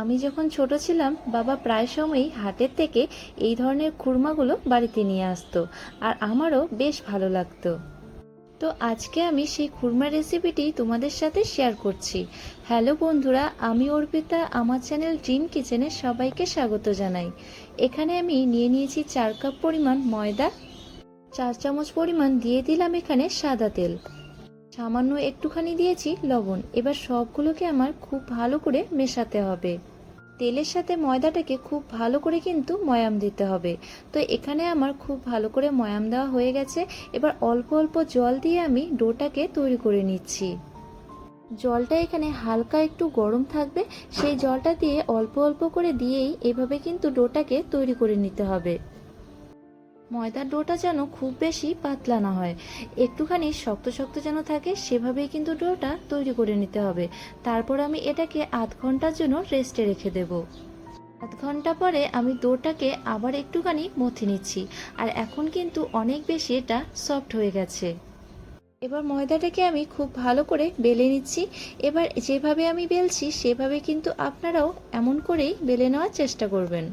আমি যখন ছোট ছিলাম, বাবা প্রায় সময়ই হাটের থেকে এই ধরনের খুরমাগুলো বাড়িতে নিয়ে আসতো আর আমারও বেশ ভালো লাগতো। তো আজকে আমি সেই খুরমা রেসিপিটি তোমাদের সাথে শেয়ার করছি। হ্যালো বন্ধুরা, আমি অর্পিতা, আমার চ্যানেল ড্রিম কিচেনে সবাইকে স্বাগত জানাই। এখানে আমি নিয়ে নিয়েছি চার কাপ পরিমাণ ময়দা, চার চামচ পরিমাণ দিয়ে দিলাম এখানে সাদা তেল। সামান্য একটুখানি দিয়েছি লবণ। এবার সবগুলোকে আমার খুব ভালো করে মেশাতে হবে। তেলের সাথে ময়দাটাকে খুব ভালো করে কিন্তু ময়াম দিতে হবে। তো এখানে আমার খুব ভালো করে ময়াম দেওয়া হয়ে গেছে। এবার অল্প অল্প জল দিয়ে আমি ডোটাকে তৈরি করে নিচ্ছি। জলটা এখানে হালকা একটু গরম থাকবে। সেই জলটা দিয়ে অল্প অল্প করে দিয়েই এভাবে কিন্তু ডোটাকে তৈরি করে নিতে হবে। ময়দার ডোটা যেন খুব বেশি পাতলা না হয়। একটুখানি শক্ত শক্ত যেন থাকে, সেভাবেই কিন্তু ডোটা তৈরি করে নিতে হবে। তারপর আমি এটাকে আধ ঘণ্টার জন্য রেস্টে রেখে দেব। আধ ঘণ্টা পরে আমি ডোটাকে আবার একটুখানি মথে নিচ্ছি, আর এখন কিন্তু অনেক বেশি এটা সফট হয়ে গেছে। এবার ময়দাটাকে আমি খুব ভালো করে বেলে নিচ্ছি। এবার যেভাবে আমি বেলছি, সেভাবে কিন্তু আপনারাও এমন করেই বেলে নেওয়ার চেষ্টা করবেন।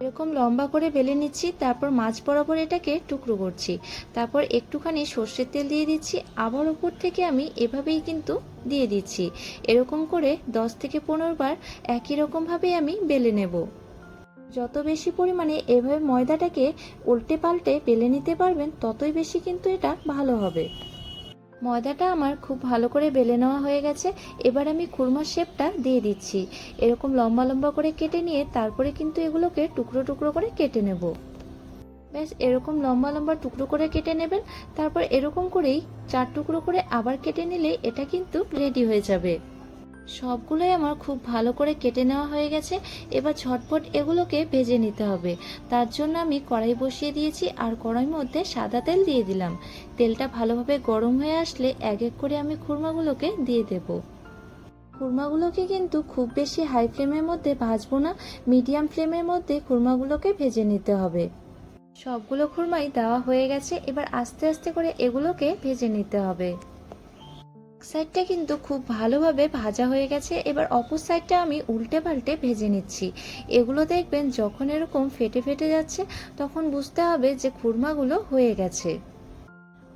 এরকম লম্বা করে বেলে নিচ্ছি, তারপর মাছ বরাবর এটাকে টুকরো করছি। তারপর একটুখানি সর্ষের তেল দিয়ে দিচ্ছি। আবার উপর থেকে আমি এভাবেই কিন্তু দিয়ে দিচ্ছি। এরকম করে দশ থেকে পনেরো বার একই রকমভাবে আমি বেলে নেব। যত বেশি পরিমাণে এভাবে ময়দাটাকে উল্টে পাল্টে বেলে নিতে পারবেন, ততই বেশি কিন্তু এটা ভালো হবে। ময়দাটা আমার খুব ভালো করে বেলে নেওয়া হয়ে গেছে। এবার আমি খুরমার শেপটা দিয়ে দিচ্ছি। এরকম লম্বা লম্বা করে কেটে নিয়ে তারপরে কিন্তু এগুলোকে টুকরো টুকরো করে কেটে নেব। ব্যাস, এরকম লম্বা লম্বা টুকরো করে কেটে নেবেন। তারপর এরকম করেই চার টুকরো করে আবার কেটে নিলে এটা কিন্তু রেডি হয়ে যাবে। সবগুলোই আমার খুব ভালো করে কেটে নেওয়া হয়ে গেছে। এবার ঝটপট এগুলোকে ভেজে নিতে হবে। তার জন্য আমি কড়াই বসিয়ে দিয়েছি আর কড়াইয়ের মধ্যে সাদা তেল দিয়ে দিলাম। তেলটা ভালোভাবে গরম হয়ে আসলে এক এক করে আমি খুরমাগুলোকে দিয়ে দেব। খুরমাগুলোকে কিন্তু খুব বেশি হাই ফ্লেমের মধ্যে ভাজবো না মিডিয়াম ফ্লেমের মধ্যে খুরমাগুলোকে ভেজে নিতে হবে। সবগুলো খুরমাই দেওয়া হয়ে গেছে। এবার আস্তে আস্তে করে এগুলোকে ভেজে নিতে হবে। সাইডটা কিন্তু খুব ভালোভাবে ভাজা হয়ে গেছে। এবার অপর সাইডটা আমি উল্টে পাল্টে ভেজে নিচ্ছি। এগুলো দেখবেন যখন এরকম ফেটে ফেটে যাচ্ছে, তখন বুঝতে হবে যে খুরমাগুলো হয়ে গেছে।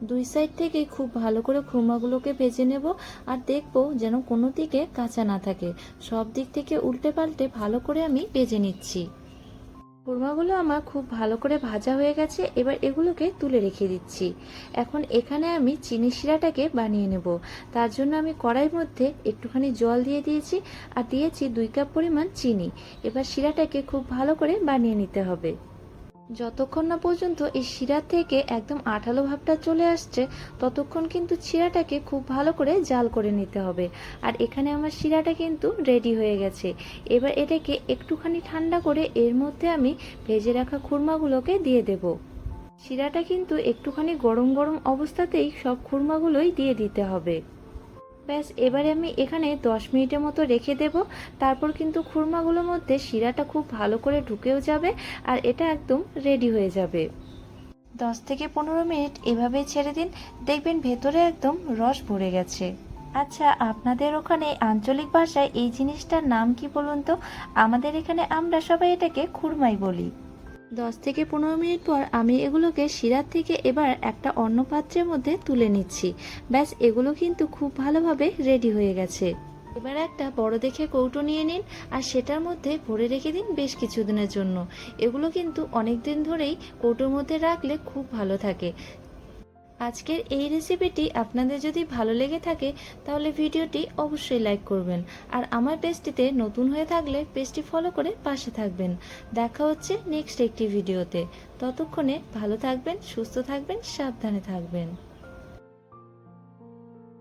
দুই সাইড থেকেই খুব ভালো করে খুরমাগুলোকে ভেজে নেব আর দেখব যেন কোনো দিকে কাঁচা না থাকে। সব দিক থেকে উল্টে পাল্টে ভালো করে আমি ভেজে নিচ্ছি। খুরমাগুলো আমার খুব ভালো করে ভাজা হয়ে গেছে, এবার এগুলোকে তুলে রেখে দিচ্ছি। এখন এখানে আমি চিনি শিরাটাকে বানিয়ে নেব। তার জন্য আমি কড়াইয়ের মধ্যে একটুখানি জল দিয়ে দিয়েছি আর দিয়েছি দুই কাপ পরিমাণ চিনি। এবার শিরাটাকে খুব ভালো করে বানিয়ে নিতে হবে। যতক্ষণ না পর্যন্ত এই শিরা থেকে একদম আঠালো ভাবটা চলে আসছে, ততক্ষণ কিন্তু শিরাটাকে খুব ভালো করে জাল করে নিতে হবে। আর এখানে আমার শিরাটা কিন্তু রেডি হয়ে গেছে। এবার এটাকে একটুখানি ঠান্ডা করে এর মধ্যে আমি ভেজে রাখা খুরমাগুলোকে দিয়ে দেব। শিরাটা কিন্তু একটুখানি গরম গরম অবস্থাতেই সব খুরমাগুলোই দিয়ে দিতে হবে। ব্যাস, এবারে আমি এখানে দশ মিনিটের মতো রেখে দেব। তারপর কিন্তু খুরমাগুলোর মধ্যে শিরাটা খুব ভালো করে ঢুকেও যাবে আর এটা একদম রেডি হয়ে যাবে। দশ থেকে পনেরো মিনিট এভাবেই ছেড়ে দিন, দেখবেন ভেতরে একদম রস ভরে গেছে। আচ্ছা আপনাদের ওখানে আঞ্চলিক ভাষায় এই জিনিসটার নাম কি বলুন তো? আমাদের এখানে আমরা সবাই এটাকে খুরমাই বলি। দশ থেকে পনেরো মিনিট পর আমি এগুলোকে শিরার থেকে এবার একটা অন্য পাত্রের মধ্যে তুলে নিচ্ছি। ব্যাস, এগুলো কিন্তু খুব ভালোভাবে রেডি হয়ে গেছে। এবার একটা বড় দেখে কৌটো নিয়ে নিন আর সেটার মধ্যে ভরে রেখে দিন বেশ কিছুদিনের জন্য। এগুলো কিন্তু অনেক দিন ধরেই কৌটোর মধ্যে রাখলে খুব ভালো থাকে। আজকের এই রেসিপিটি আপনাদের যদি ভালো লেগে থাকে, তাহলে ভিডিওটি অবশ্যই লাইক করবেন। আর আমার পেজটিতে নতুন হয়ে থাকলে পেজটি ফলো করে পাশে থাকবেন। দেখা হচ্ছে নেক্সট একটি ভিডিওতে ততক্ষণে ভালো থাকবেন, সুস্থ থাকবেন, সাবধানে থাকবেন।